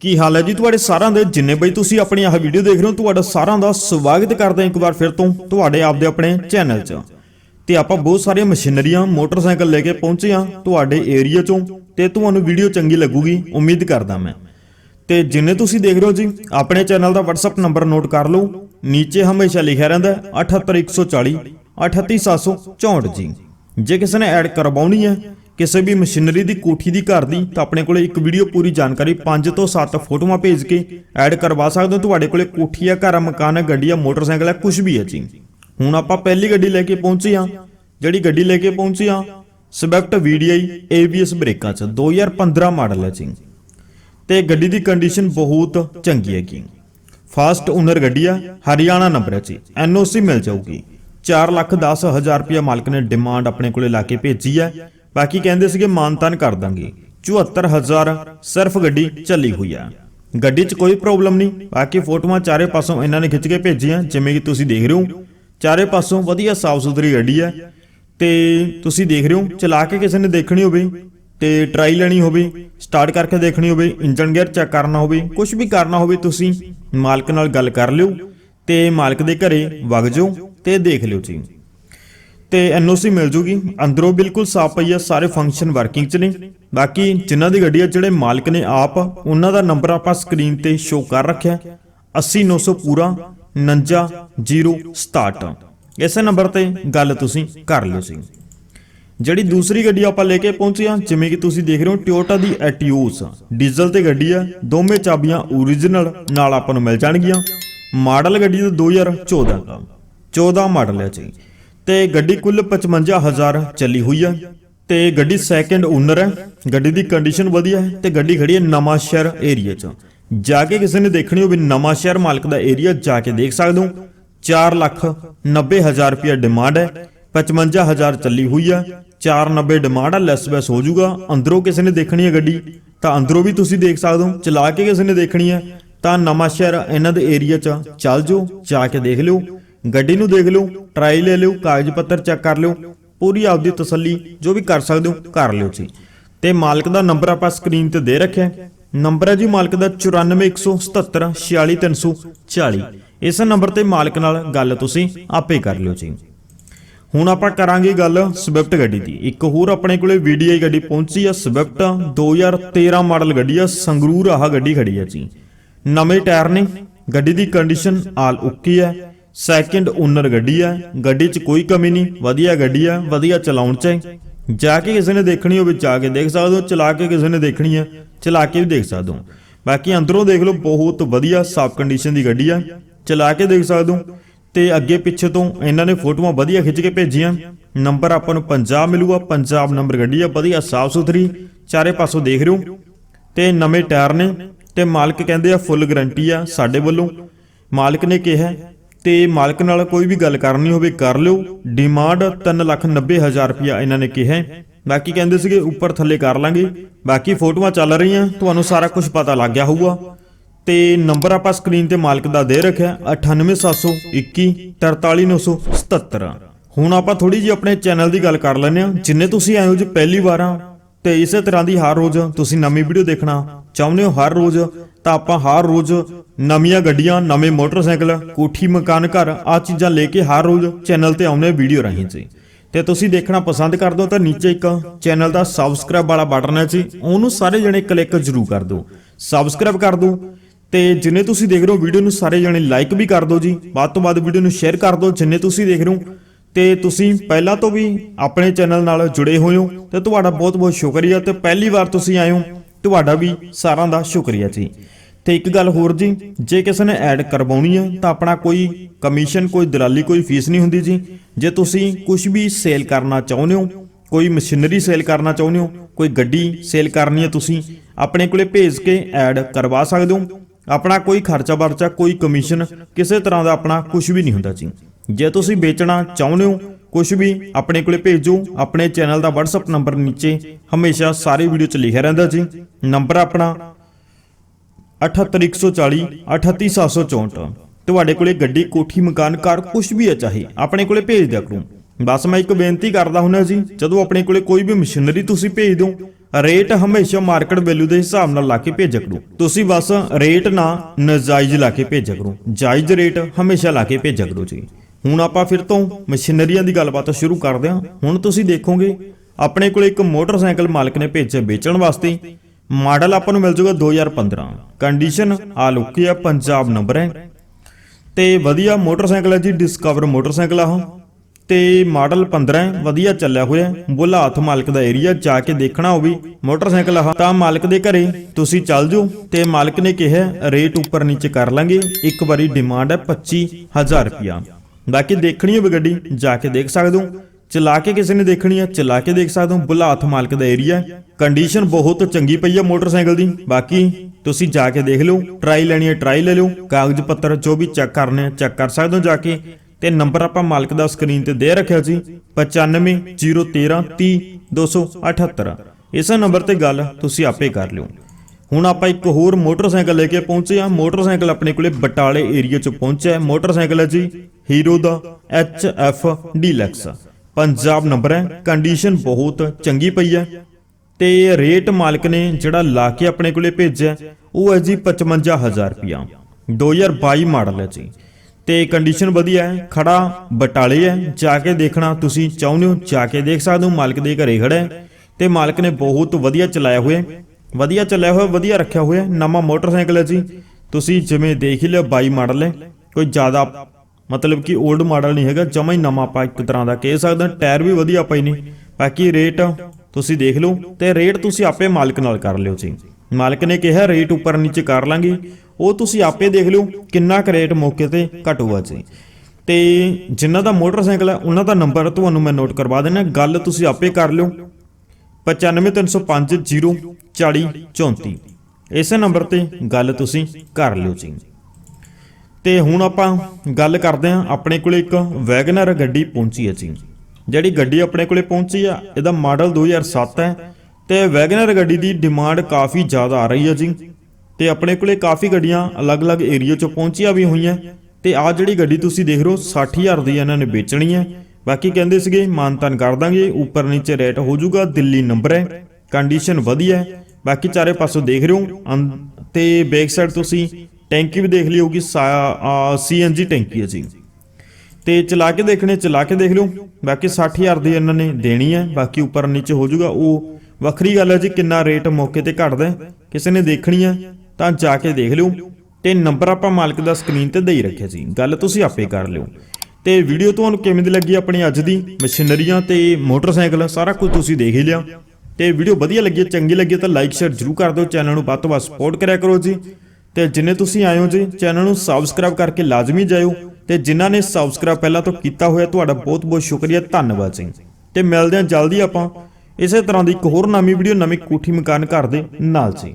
ਕੀ ਹਾਲ ਹੈ ਜੀ ਤੁਹਾਡੇ ਸਾਰਿਆਂ ਦੇ? ਜਿੰਨੇ ਬਈ ਤੁਸੀਂ ਆਪਣੀ ਆਹ ਵੀਡੀਓ ਦੇਖ ਰਹੇ ਹੋ, ਤੁਹਾਡਾ ਸਾਰਿਆਂ ਦਾ ਸਵਾਗਤ ਕਰਦੇ ਹਾਂ ਇੱਕ ਵਾਰ ਫਿਰ ਤੋਂ ਤੁਹਾਡੇ ਆਪਦੇ ਆਪਣੇ ਚੈਨਲ 'ਚ। ਤੇ ਆਪਾਂ ਬਹੁਤ ਸਾਰੀਆਂ ਮਸ਼ੀਨਰੀਆਂ, ਮੋਟਰਸਾਈਕਲ ਲੈ ਕੇ ਪਹੁੰਚੇ ਹਾਂ ਤੁਹਾਡੇ ਏਰੀਆ 'ਚੋਂ ਤੇ ਤੁਹਾਨੂੰ ਵੀਡੀਓ ਚੰਗੀ ਲੱਗੂਗੀ, ਉਮੀਦ ਕਰਦਾ ਮੈਂ। ਤੇ ਜਿੰਨੇ ਤੁਸੀਂ ਦੇਖ ਰਹੇ ਹੋ ਜੀ, ਆਪਣੇ ਚੈਨਲ ਦਾ WhatsApp ਨੰਬਰ ਨੋਟ ਕਰ ਲਓ। ਨੀਚੇ ਹਮੇਸ਼ਾ ਲਿਖਿਆ ਰਹਿੰਦਾ ਹੈ 78140 38764 ਜੀ। ਜੇ ਕਿਸੇ ਨੇ ਐਡ ਕਰਵਾਉਣੀ ਹੈ ਕਿਸੇ ਵੀ ਮਸ਼ੀਨਰੀ ਦੀ ਕੋਠੀ ਦੀ ਘਰ ਦੀ, ਤਾਂ ਆਪਣੇ ਕੋਲੇ ਇੱਕ ਵੀਡੀਓ ਪੂਰੀ ਜਾਣਕਾਰੀ 5 ਤੋਂ 7 ਫੋਟੋਆਂ ਭੇਜ ਕੇ ਐਡ ਕਰਵਾ ਸਕਦੇ ਹੋ। ਤੁਹਾਡੇ ਕੋਲੇ ਕੋਠੀ ਆ, ਘਰ ਆ, ਮਕਾਨ ਹੈ ਗੱਡੀ ਆ, ਮੋਟਰਸਾਈਕਲ ਹੈ ਕੁਝ ਵੀ ਹੈ ਜੀ। ਹੁਣ ਆਪਾਂ ਪਹਿਲੀ ਗੱਡੀ ਲੈ ਕੇ ਪਹੁੰਚੇ ਹਾਂ। ਜਿਹੜੀ ਗੱਡੀ ਲੈ ਕੇ ਪਹੁੰਚੇ ਹਾਂ ਸਵਿਫਟ VDI ABS ਬ੍ਰੇਕਾਂ ਚ 2015 ਮਾਡਲ ਹੈ ਜੀ। ਤੇ ਗੱਡੀ ਦੀ ਕੰਡੀਸ਼ਨ ਬਹੁਤ ਚੰਗੀ ਹੈ ਕੀ ਫਾਸਟ ਓਨਰ ਗੱਡੀ ਆ, ਹਰਿਆਣਾ ਨੰਬਰ ਹੈ ਜੀ। NOC ਮਿਲ ਜਾਊਗੀ। 4 ਲੱਖ 10 ਹਜ਼ਾਰ ਰੁਪਇਆ ਮਾਲਕ ਨੇ ਡਿਮਾਂਡ ਆਪਣੇ ਕੋਲੇ ਲਾ ਕੇ ਭੇਜੀ ਹੈ ਬਾਕੀ ਕਹਿੰਦੇ ਸੀਗੇ ਮਾਨਤਾਨ ਕਰ ਦਾਂਗੇ। 74000 ਸਿਰਫ ਗੱਡੀ ਚੱਲੀ ਹੋਈ ਆ। ਗੱਡੀ 'ਚ ਕੋਈ ਪ੍ਰੋਬਲਮ ਨਹੀਂ। ਬਾਕੀ ਫੋਟੋਆਂ ਚਾਰੇ ਪਾਸੋਂ ਇਹਨਾਂ ਨੇ ਖਿੱਚ ਕੇ ਭੇਜੀਆਂ, ਜਿਵੇਂ ਕਿ ਤੁਸੀਂ ਦੇਖ ਰਹੇ ਹੋ। ਚਾਰੇ ਪਾਸੋਂ ਵਧੀਆ ਸਾਫ਼ ਸੁਥਰੀ ਗੱਡੀ ਹੈ ਤੇ ਤੁਸੀਂ ਦੇਖ ਰਹੇ ਹੋ, ਚਲਾ ਕੇ ਕਿਸੇ ਨੇ ਦੇਖਣੀ ਹੋਵੇ ਤੇ ਟਰਾਈ ਲੈਣੀ ਹੋਵੇ ਸਟਾਰਟ ਕਰਕੇ ਦੇਖਣੀ ਹੋਵੇ ਇੰਜਨ ਗੇਅਰ ਚੈੱਕ ਕਰਨਾ ਹੋਵੇ ਕੁਝ ਵੀ ਕਰਨਾ ਹੋਵੇ ਤੁਸੀਂ ਮਾਲਕ ਨਾਲ ਗੱਲ ਕਰ ਲਿਓ ਤੇ ਮਾਲਕ ਦੇ ਘਰੇ ਵਗ ਜਾਓ ਤੇ ਦੇਖ ਲਿਓ ਜੀ। ਤੇ ਐਨਓਸੀ ਮਿਲ ਜੂਗੀ। ਅੰਦਰੋਂ ਬਿਲਕੁਲ ਸਾਫ਼ ਪਈ ਆ, ਸਾਰੇ ਫੰਕਸ਼ਨ ਵਰਕਿੰਗ 'ਚ ਨੇ। ਬਾਕੀ ਜਿਨ੍ਹਾਂ ਦੀ ਗੱਡੀ ਆ, ਜਿਹੜੇ ਮਾਲਕ ਨੇ ਆਪ, ਉਹਨਾਂ ਦਾ ਨੰਬਰ ਆਪਾਂ ਸਕਰੀਨ ਤੇ ਸ਼ੋ ਕਰ ਰੱਖਿਆ। 80900 ਪੂਰਾ 49067 ਇਸੇ ਨੰਬਰ ਤੇ ਗੱਲ ਤੁਸੀਂ ਕਰ ਲਿਓ ਸੀ। ਜਿਹੜੀ ਦੂਸਰੀ ਗੱਡੀ ਆਪਾਂ ਲੈ ਕੇ ਪਹੁੰਚੇ ਹਾਂ ਜਿਵੇਂ ਕਿ ਤੁਸੀਂ ਦੇਖ ਰਹੇ ਹੋ ਟਿਓਟਾ ਦੀ ਐਟੀਓਸ ਡੀਜ਼ਲ ਤੇ ਗੱਡੀ ਆ, ਦੋਵੇਂ ਚਾਬੀਆਂ ਓਰੀਜਨਲ ਨਾਲ ਆਪਾਂ ਨੂੰ ਮਿਲ ਜਾਣਗੀਆਂ। ਮਾਡਲ ਗੱਡੀ ਦਾ 2014 ਦਾ। 14 ਮਾਡਲ ਹੈ ਜੀ। ਤੇ ਗੱਡੀ ਕੁੱਲ 55000 ਚੱਲੀ ਹੋਈ ਆ। ਤੇ ਗੱਡੀ ਸੈਕੰਡ ਓਨਰ ਹੈ, ਗੱਡੀ ਦੀ ਕੰਡੀਸ਼ਨ ਵਧੀਆ ਹੈ ਤੇ ਗੱਡੀ ਖੜੀ ਹੈ ਨਵਾਂ ਸ਼ਹਿਰ ਏਰੀਆ 'ਚ। ਜਾ ਕੇ ਕਿਸੇ ਨੇ ਦੇਖਣੀ ਹੋਵੇ ਨਵਾਂ ਸ਼ਹਿਰ ਮਾਲਕ ਦਾ ਏਰੀਆ ਜਾ ਕੇ ਦੇਖ ਸਕਦੇ ਹੋ। 4 ਲੱਖ 90 ਹਜ਼ਾਰ ਰੁਪਇਆ ਡਿਮਾਂਡ ਹੈ 55000 ਚੱਲੀ ਹੋਈ ਆ। 490 ਡਿਮਾਂਡ ਆ ਲੈਸ ਵੈਸ ਹੋ ਜਾਊਗਾ। ਅੰਦਰੋਂ ਕਿਸੇ ਨੇ ਦੇਖਣੀ ਹੈ ਗੱਡੀ, ਤਾਂ ਅੰਦਰੋਂ ਵੀ ਤੁਸੀਂ ਦੇਖ ਸਕਦੇ ਹੋ। ਚਲਾ ਕੇ ਕਿਸੇ ਨੇ ਦੇਖਣੀ ਹੈ, ਤਾਂ ਨਵਾਂ ਸ਼ਹਿਰ ਇਹਨਾਂ ਦੇ ਏਰੀਆ 'ਚ ਚੱਲ ਜਾਓ, ਜਾ ਕੇ ਦੇਖ ਲਿਓ। ਗੱਡੀ ਨੂੰ ਦੇਖ ਲਿਓ, ਟਰਾਈ ਲੈ ਲਿਓ, ਕਾਗਜ਼ ਪੱਤਰ ਚੈੱਕ ਕਰ ਲਿਓ, ਪੂਰੀ ਆਪਦੀ ਤਸੱਲੀ ਜੋ ਵੀ ਕਰ ਸਕਦੇ ਹੋ ਕਰ ਲਿਓ ਜੀ ਤੇ ਮਾਲਕ ਦਾ ਨੰਬਰ ਆਪਾਂ ਸਕਰੀਨ ਤੇ ਦੇ ਰੱਖਿਆ ਨੰਬਰ ਹੈ ਜੀ ਮਾਲਕ ਦਾ 9417746340 ਇਸ ਨੰਬਰ ਤੇ ਮਾਲਕ ਨਾਲ ਗੱਲ ਤੁਸੀਂ ਆਪੇ ਕਰ ਲਿਓ ਜੀ। ਹੁਣ ਆਪਾਂ ਕਰਾਂਗੇ ਗੱਲ ਸਵਿਫਟ ਗੱਡੀ ਦੀ। ਇੱਕ ਹੋਰ ਆਪਣੇ ਕੋਲੇ VDI ਗੱਡੀ ਪਹੁੰਚੀ ਆ, ਸਵਿਫਟ 2013 ਮਾਡਲ ਗੱਡੀ ਆ, ਸੰਗਰੂਰ ਆਹ ਗੱਡੀ ਖੜੀ ਆ ਜੀ। ਨਵੇਂ ਟਾਇਰ ਨੇ, ਗੱਡੀ ਦੀ ਕੰਡੀਸ਼ਨ ਆਲ ਓਕੇ ਹੈ ਸੈਕਿੰਡ ਓਨਰ ਗੱਡੀ ਆ। ਗੱਡੀ 'ਚ ਕੋਈ ਕਮੀ ਨਹੀਂ। ਵਧੀਆ ਗੱਡੀ ਆ। ਵਧੀਆ ਚਲਾਉਣ 'ਚ ਹੈ। ਜਾ ਕੇ ਕਿਸੇ ਨੇ ਦੇਖਣੀ ਹੋਵੇ, ਜਾ ਕੇ ਦੇਖ ਸਕਦੇ ਹੋ। ਚਲਾ ਕੇ ਕਿਸੇ ਨੇ ਦੇਖਣੀ ਹੈ ਚਲਾ ਕੇ ਵੀ ਦੇਖ ਸਕਦੇ ਹੋ। ਬਾਕੀ ਅੰਦਰੋਂ ਦੇਖ ਲਓ, ਬਹੁਤ ਵਧੀਆ ਸਾਫ਼ ਕੰਡੀਸ਼ਨ ਦੀ ਗੱਡੀ ਆ। ਚਲਾ ਕੇ ਦੇਖ ਸਕਦੇ ਹੋ। ਤੇ ਅੱਗੇ ਪਿੱਛੇ ਤੋਂ ਇਹਨਾਂ ਨੇ ਫੋਟੋਆਂ ਵਧੀਆ ਖਿੱਚ ਕੇ ਭੇਜੀਆਂ। ਨੰਬਰ ਆਪਾਂ ਨੂੰ ਪੰਜਾਬ ਮਿਲੂਗਾ। ਪੰਜਾਬ ਨੰਬਰ ਗੱਡੀ ਆ। ਵਧੀਆ ਸਾਫ਼ ਸੁਥਰੀ। ਚਾਰੇ ਪਾਸੋਂ ਦੇਖ ਰਹੇ ਹੋ। ਤੇ ਨਵੇਂ ਟਾਇਰ ਨੇ। ਤੇ ਮਾਲਕ ਕਹਿੰਦੇ ਆ, ਫੁੱਲ ਗਾਰੰਟੀ ਆ ਸਾਡੇ ਵੱਲੋਂ। ਮਾਲਕ ਨੇ ਕਿਹਾ ਤੇ ਮਾਲਕ ਨਾਲ ਕੋਈ ਵੀ ਗੱਲ ਕਰਨੀ ਹੋਵੇ ਕਰ ਲਿਓ। ਡਿਮਾਂਡ 390000 ਰੁਪਇਆ ਇਹਨਾਂ ਨੇ ਕਿਹਾ ਬਾਕੀ ਕਹਿੰਦੇ ਸੀਗੇ ਉੱਪਰ ਥੱਲੇ ਕਰ ਲਾਂਗੇ। ਬਾਕੀ ਫੋਟੋਆਂ ਚੱਲ ਰਹੀਆਂ, ਤੁਹਾਨੂੰ ਸਾਰਾ ਕੁਝ ਪਤਾ ਲੱਗ ਗਿਆ ਹੋਊਗਾ। ਤੇ ਨੰਬਰ ਆਪਾਂ ਸਕਰੀਨ ਤੇ ਮਾਲਕ ਦਾ ਦੇ ਰੱਖਿਆ 98721 43977 ਹੁਣ ਆਪਾਂ ਥੋੜੀ ਜੀ ਆਪਣੇ ਚੈਨਲ ਦੀ ਗੱਲ ਕਰ ਲੈਂਦੇ ਹਾਂ। ਜਿੰਨੇ ਤੁਸੀਂ ਆਏ ਹੋ ਜੀ ਪਹਿਲੀ ਵਾਰਾਂ, ਤੇ ਇਸੇ ਤਰ੍ਹਾਂ ਦੀ ਹਰ ਰੋਜ਼ ਤੁਸੀਂ ਨਵੀਂ ਵੀਡੀਓ ਦੇਖਣਾ। ਚਾਹੁੰਦੇ ਹੋ ਹਰ ਰੋਜ਼, ਤਾਂ ਆਪਾਂ ਹਰ ਰੋਜ਼ ਨਵੀਆਂ ਗੱਡੀਆਂ, ਨਵੇਂ ਮੋਟਰਸਾਈਕਲ, ਕੋਠੀ, ਮਕਾਨ, ਘਰ ਆ ਚੀਜ਼ਾਂ ਲੈ ਕੇ ਹਰ ਰੋਜ਼ ਚੈਨਲ ਤੇ ਆਉਂਦੇ ਵੀਡੀਓ ਰਾਹੀਂ ਜੀ। ਤੇ ਤੁਸੀਂ ਦੇਖਣਾ ਪਸੰਦ ਕਰਦੇ ਹੋ ਤਾਂ ਨੀਚੇ ਇੱਕ ਚੈਨਲ ਦਾ ਸਬਸਕ੍ਰਾਈਬ ਵਾਲਾ ਬਟਨ ਹੈ ਜੀ, ਉਹਨੂੰ ਸਾਰੇ ਜਣੇ ਕਲਿੱਕ ਜ਼ਰੂਰ ਕਰ ਦਿਓ। ਸਬਸਕ੍ਰਾਈਬ ਕਰ ਦਿਓ ਤੇ ਜਿੰਨੇ ਤੁਸੀਂ ਦੇਖ ਰਹੇ ਹੋ ਵੀਡੀਓ ਨੂੰ ਸਾਰੇ ਜਣੇ ਲਾਈਕ ਵੀ ਕਰ ਦਿਓ ਜੀ, ਵੱਧ ਤੋਂ ਵੱਧ ਵੀਡੀਓ ਨੂੰ ਸ਼ੇਅਰ ਕਰ ਦਿਓ ਜਿੰਨੇ ਤੁਸੀਂ ਦੇਖ ਰਹੇ ਹੋ। ਤੇ ਤੁਸੀਂ ਪਹਿਲਾਂ ਤੋਂ ਵੀ ਆਪਣੇ ਚੈਨਲ ਨਾਲ ਜੁੜੇ ਹੋਏ ਹੋ ਤੇ ਤੁਹਾਡਾ ਬਹੁਤ ਬਹੁਤ ਸ਼ੁਕਰੀਆ ਤੇ ਪਹਿਲੀ ਵਾਰ ਤੁਸੀਂ ਆਏ ਹੋ ਤੁਹਾਡਾ ਵੀ ਸਾਰਿਆਂ ਦਾ ਸ਼ੁਕਰੀਆ ਜੀ। ਤੇ ਇੱਕ ਗੱਲ ਹੋਰ ਜੀ, ਜੇ ਕਿਸੇ ਨੇ ਐਡ ਕਰਵਾਉਣੀ ਹੈ ਤਾਂ ਆਪਣਾ ਕੋਈ ਕਮਿਸ਼ਨ ਕੋਈ ਦਲਾਲੀ, ਕੋਈ ਫੀਸ ਨਹੀਂ ਹੁੰਦੀ ਜੀ। ਜੇ ਤੁਸੀਂ ਕੁਝ ਵੀ ਸੇਲ ਕਰਨਾ ਚਾਹੁੰਦੇ ਹੋ, ਕੋਈ ਮਸ਼ੀਨਰੀ ਸੇਲ ਕਰਨਾ ਚਾਹੁੰਦੇ ਹੋ, ਕੋਈ ਗੱਡੀ ਸੇਲ ਕਰਨੀ ਹੈ ਤੁਸੀਂ, ਆਪਣੇ ਕੋਲੇ ਭੇਜ ਕੇ ਐਡ ਕਰਵਾ ਸਕਦੇ ਹੋ। ਆਪਣਾ ਕੋਈ ਖਰਚਾ ਵਰਚਾ, ਕੋਈ ਕਮਿਸ਼ਨ ਕਿਸੇ ਤਰ੍ਹਾਂ ਦਾ ਆਪਣਾ ਕੁਝ ਵੀ ਨਹੀਂ ਹੁੰਦਾ ਜੀ। ਜੇ ਤੁਸੀਂ ਵੇਚਣਾ ਚਾਹੁੰਦੇ ਹੋ ਕੁਝ ਵੀ ਆਪਣੇ ਕੋਲੇ ਭੇਜੋ, ਆਪਣੇ ਚੈਨਲ ਦਾ WhatsApp ਨੰਬਰ ਨੀਚੇ ਹਮੇਸ਼ਾ ਸਾਰੇ ਵੀਡੀਓ 'ਚ ਲਿਖਿਆ ਰਹਿੰਦਾ ਜੀ। ਨੰਬਰ ਆਪਣਾ 78140 38764 ਤੁਹਾਡੇ ਕੋਲੇ ਗੱਡੀ, ਕੋਠੀ, ਮਕਾਨ, ਘਰ ਕੁਝ ਵੀ ਹੈ ਚਾਹੇ, ਆਪਣੇ ਕੋਲੇ ਭੇਜ ਦਿਆ ਕਰੋ। ਬਸ ਮੈਂ ਇੱਕ ਬੇਨਤੀ ਕਰਦਾ ਹੁੰਦਾ ਜੀ, ਜਦੋਂ ਆਪਣੇ ਕੋਲੇ ਕੋਈ ਵੀ ਮਸ਼ੀਨਰੀ ਤੁਸੀਂ ਭੇਜ ਦਿਓ, ਰੇਟ ਹਮੇਸ਼ਾ ਮਾਰਕੀਟ ਵੈਲਿਊ ਦੇ ਹਿਸਾਬ ਨਾਲ ਲਾ ਕੇ ਭੇਜਿਆ ਕਰੋ। ਤੁਸੀਂ ਬਸ ਰੇਟ ਨਾ, ਨਜਾਇਜ਼ ਲਾ ਕੇ ਭੇਜਿਆ ਕਰੋ। ਜਾਇਜ਼ ਰੇਟ ਹਮੇਸ਼ਾ ਲਾ ਕੇ ਭੇਜਿਆ ਕਰੋ ਜੀ। ਹੁਣ ਆਪਾਂ ਫਿਰ ਤੋਂ ਮਸ਼ੀਨਰੀਆਂ ਦੀ ਗੱਲਬਾਤ ਸ਼ੁਰੂ ਕਰਦੇ ਹਾਂ। ਹੁਣ ਤੁਸੀਂ ਦੇਖੋਗੇ, ਆਪਣੇ ਕੋਲ ਇੱਕ ਮੋਟਰਸਾਈਕਲ ਮਾਲਕ ਨੇ ਭੇਜਿਆ ਵੇਚਣ ਵਾਸਤੇ। ਮਾਡਲ ਆਪਾਂ ਨੂੰ ਮਿਲ ਜਾਊਗਾ 2015 ਕੰਡੀਸ਼ਨ ਆ ਲੁਕੀ ਆ, ਪੰਜਾਬ ਨੰਬਰ ਹੈ। ਤੇ ਵਧੀਆ ਮੋਟਰਸਾਈਕਲ ਹੈ ਜੀ ਡਿਸਕਵਰ ਮੋਟਰਸਾਈਕਲ ਆ ਉਹ। ਤੇ ਮਾਡਲ 15 ਵਧੀਆ ਚੱਲਿਆ ਹੋਇਆ ਹੈ। ਹੱਥ ਮਾਲਕ ਦਾ ਏਰੀਆ ਜਾ ਕੇ ਦੇਖਣਾ ਹੋਵੇ ਮੋਟਰਸਾਈਕਲ ਆ। ਤਾਂ ਮਾਲਕ ਦੇ ਘਰੇ ਤੁਸੀਂ ਚੱਲ ਜਾਓ ਤੇ ਮਾਲਕ ਨੇ ਕਿਹਾ, ਰੇਟ ਉੱਪਰ ਨੀਚੇ ਕਰ ਲਾਂਗੇ। ਇੱਕ ਵਾਰੀ ਡਿਮਾਂਡ ਹੈ 25000 ਰੁਪਿਆ ਬਾਕੀ ਦੇਖਣੀ ਹੋਵੇ ਗੱਡੀ, ਜਾ ਕੇ ਦੇਖ ਸਕਦੇ ਹੋ। ਚਲਾ ਕੇ ਕਿਸੇ ਨੇ ਦੇਖਣੀ ਹੈ ਚਲਾ ਕੇ ਦੇਖ ਸਕਦੇ ਹੋ। ਬੁਲਾਥ ਮਾਲਕ ਦਾ ਏਰੀਆ ਕੰਡੀਸ਼ਨ ਬਹੁਤ ਚੰਗੀ ਪਈ ਹੈ ਮੋਟਰਸਾਈਕਲ ਦੀ। ਬਾਕੀ ਤੁਸੀਂ ਜਾ ਕੇ ਦੇਖ ਲਓ, ਟਰਾਈ ਲੈਣੀ ਹੈ, ਟਰਾਈ ਲੈ ਲਓ। ਕਾਗਜ਼ ਪੱਤਰ ਜੋ ਵੀ ਚੈੱਕ ਕਰਨੇ ਚੈੱਕ ਕਰ ਸਕਦੇ ਹੋ ਜਾ ਕੇ। ਤੇ ਨੰਬਰ ਆਪਾਂ ਮਾਲਕ ਦਾ ਸਕਰੀਨ ਤੇ ਦੇ ਰੱਖਿਆ ਸੀ 9501330278 ਇਸ ਨੰਬਰ ਤੇ ਗੱਲ ਤੁਸੀਂ ਆਪੇ ਕਰ ਲਿਓ। ਹੁਣ ਆਪਾਂ ਇੱਕ ਹੋਰ ਮੋਟਰਸਾਈਕਲ ਲੈ ਕੇ ਪਹੁੰਚੇ ਆ ਮੋਟਰਸਾਈਕਲ ਆਪਣੇ ਕੋਲੇ ਬਟਾਲੇ ਏਰੀਆ ਚ ਪਹੁੰਚਿਆ ਮੋਟਰਸਾਈਕਲ ਹੈ ਜੀ ਹੀਰੋ ਦਾ H F deluxe Punjab number ਹੈ। ਕੰਡੀਸ਼ਨ ਬਹੁਤ ਚੰਗੀ ਪਈ ਹੈ ਤੇ ਰੇਟ ਮਾਲਕ ਨੇ ਜਿਹੜਾ ਲਾ ਕੇ ਆਪਣੇ ਕੋਲੇ ਭੇਜਿਆ ਉਹ ਹੈ ਜੀ 55000 ਰੁਪਿਆ 2022 ਮਾਡਲ ਹੈ ਜੀ। ਤੇ ਕੰਡੀਸ਼ਨ ਵਧੀਆ ਹੈ। ਖੜਾ ਬਟਾਲੇ ਹੈ। ਜਾ ਕੇ ਦੇਖਣਾ, ਤੁਸੀਂ ਚਾਹੁੰਦੇ ਹੋ, ਜਾ ਕੇ ਦੇਖ ਸਕਦੇ ਹੋ। ਮਾਲਕ ਦੇ ਘਰੇ ਖੜਾ ਹੈ। ਤੇ ਮਾਲਕ ਨੇ ਬਹੁਤ ਵਧੀਆ ਚਲਾਇਆ ਹੋਇਆ ਵਧੀਆ ਚੱਲਿਆ ਹੋਇਆ, ਵਧੀਆ ਰੱਖਿਆ ਹੋਇਆ, ਨਵਾਂ ਮੋਟਰਸਾਈਕਲ ਹੈ ਜੀ। ਤੁਸੀਂ ਜਿਵੇਂ ਦੇਖ ਹੀ ਲਿਓ 22 ਮਾਡਲ ਹੈ। ਕੋਈ ਜ਼ਿਆਦਾ ਮਤਲਬ ਕਿ 올ਡ ਮਾਡਲ ਨਹੀਂ ਹੈਗਾ, ਜਮਾ ਹੀ ਨਵਾਂ ਆਪਾਂ ਇੱਕ ਤਰ੍ਹਾਂ ਦਾ ਕਹਿ ਸਕਦੇ ਹਾਂ। ਟਾਇਰ ਵੀ ਵਧੀਆ ਪਏ ਨੇ। ਬਾਕੀ ਰੇਟ ਤੁਸੀਂ ਦੇਖ ਲਓ ਤੇ ਰੇਟ ਤੁਸੀਂ ਆਪੇ ਮਾਲਕ ਨਾਲ ਕਰ ਲਿਓ ਜੀ। ਮਾਲਕ ਨੇ ਕਿਹਾ ਰੇਟ ਉੱਪਰ ਨੀਚੇ ਕਰ ਲਾਂਗੇ। ਉਹ ਤੁਸੀਂ ਆਪੇ ਦੇਖ ਲਿਓ ਕਿੰਨਾ ਕੁ ਰੇਟ ਮੌਕੇ ਤੇ ਘਟੂਗਾ ਜੀ। ਤੇ ਜਿਨ੍ਹਾਂ ਦਾ ਮੋਟਰਸਾਈਕਲ ਹੈ, ਉਹਨਾਂ ਦਾ ਨੰਬਰ ਤੁਹਾਨੂੰ ਮੈਂ ਨੋਟ ਕਰਵਾ ਦੇਣਾ ਗੱਲ ਤੁਸੀਂ ਆਪੇ ਕਰ ਲਿਓ। 9530504034 ਇਸੇ ਨੰਬਰ ਤੇ ਗੱਲ ਤੁਸੀਂ ਕਰ ਲਿਓ ਜੀ। ਤੇ ਹੁਣ ਆਪਾਂ ਗੱਲ ਕਰਦੇ ਹਾਂ ਆਪਣੇ ਕੋਲੇ ਇੱਕ ਵੈਗਨਰ ਗੱਡੀ ਪਹੁੰਚੀ ਹੈ ਜੀ। ਜਿਹੜੀ ਗੱਡੀ ਆਪਣੇ ਕੋਲੇ ਪਹੁੰਚੀ ਆ, ਇਹਦਾ ਮਾਡਲ 2007 ਹੈ ਤੇ ਵੈਗਨਰ ਗੱਡੀ ਦੀ ਡਿਮਾਂਡ ਕਾਫੀ ਜ਼ਿਆਦਾ ਆ ਰਹੀ ਹੈ ਜੀ। ਤੇ ਆਪਣੇ ਕੋਲੇ ਕਾਫੀ ਗੱਡੀਆਂ ਅਲੱਗ-ਅਲੱਗ ਏਰੀਆ ਚੋਂ ਪਹੁੰਚੀਆਂ ਵੀ ਹੋਈਆਂ। ਤੇ ਆ ਜਿਹੜੀ ਗੱਡੀ ਤੁਸੀਂ ਦੇਖ ਰਹੇ ਹੋ 60000 ਦੀ ਇਹਨਾਂ ਨੇ ਵੇਚਣੀ ਹੈ। ਬਾਕੀ ਕਹਿੰਦੇ ਸੀਗੇ, ਮਾਨਤਨ ਕਰ ਦਾਂਗੇ ਉੱਪਰ ਨੀਚੇ ਰੇਟ ਹੋ ਜਾਊਗਾ, ਦਿੱਲੀ ਨੰਬਰ ਹੈ ਕੰਡੀਸ਼ਨ ਵਧੀਆ ਹੈ। ਬਾਕੀ ਚਾਰੇ ਪਾਸੋਂ ਦੇਖ ਰਹੇ ਹੋ। ਅੰ- ਤੇ ਬੈਕ ਸਾਈਡ ਤੁਸੀਂ ਟੈਂਕੀ ਵੀ ਦੇਖ ਲਈ ਹੋਊਗੀ ਸੀਐਨਜੀ ਟੈਂਕੀ ਹੈ ਜੀ। ਤੇ ਚਲਾ ਕੇ ਦੇਖਣੇ, ਚਲਾ ਕੇ ਦੇਖ ਲਿਓ। ਬਾਕੀ 60000 ਦੀ ਇਹਨਾਂ ਨੇ ਦੇਣੀ ਹੈ। ਬਾਕੀ ਉੱਪਰ ਨੀਚੇ ਹੋ ਜਾਊਗਾ। ਉਹ ਵੱਖਰੀ ਗੱਲ ਹੈ ਜੀ, ਕਿੰਨਾ ਰੇਟ ਮੌਕੇ ਤੇ ਘਟਦਾ ਕਿਸੇ ਨੇ ਦੇਖਣੀ ਹੈ, ਤਾਂ ਜਾ ਕੇ ਦੇਖ ਲਿਓ। ਤੇ ਨੰਬਰ ਆਪਾਂ ਮਾਲਕ ਦਾ ਸਕਰੀਨ ਤੇ ਦੇ ਹੀ ਰੱਖਿਆ ਜੀ। ਗੱਲ ਤੁਸੀਂ ਆਪੇ ਕਰ ਲਿਓ। ਤੇ ਵੀਡੀਓ ਤੁਹਾਨੂੰ ਕਿਵੇਂ ਦੀ ਲੱਗੀ ਆਪਣੀ ਅੱਜ ਦੀ? ਮਸ਼ੀਨਰੀਆਂ ਤੇ ਮੋਟਰਸਾਈਕਲ ਸਾਰਾ ਕੁਝ ਤੁਸੀਂ ਦੇਖ ਹੀ ਲਿਆ। ਤੇ ਵੀਡੀਓ ਵਧੀਆ ਲੱਗੀ, ਚੰਗੀ ਲੱਗੀ ਤਾਂ ਲਾਈਕ ਸ਼ੇਅਰ ਜਰੂਰ ਕਰ ਦਿਓ ਚੈਨਲ ਨੂੰ ਵੱਧ ਤੋਂ ਵੱਧ ਸਪੋਰਟ ਕਰਿਆ ਕਰੋ ਜੀ। ਤੇ ਜਿੰਨੇ ਤੁਸੀਂ ਆਏ ਹੋ ਜੀ ਚੈਨਲ ਨੂੰ ਸਬਸਕ੍ਰਾਈਬ ਕਰਕੇ ਲਾਜ਼ਮੀ ਜਾਇਓ। ਤੇ ਜਿਨ੍ਹਾਂ ਨੇ ਸਬਸਕ੍ਰਾਈਬ ਪਹਿਲਾਂ ਤੋਂ ਕੀਤਾ ਹੋਇਆ, ਤੁਹਾਡਾ ਬਹੁਤ ਬਹੁਤ ਸ਼ੁਕਰੀਆ, ਧੰਨਵਾਦ ਜੀ। ਤੇ ਮਿਲਦੇ ਹਾਂ ਜਲਦੀ ਆਪਾਂ। ਇਸੇ ਤਰ੍ਹਾਂ ਦੀ ਇੱਕ ਹੋਰ ਨਵੀਂ ਵੀਡੀਓ ਨਵੀਂ ਕੋਠੀ ਮਕਾਨ ਘਰ ਦੇ ਨਾਲ ਜੀ।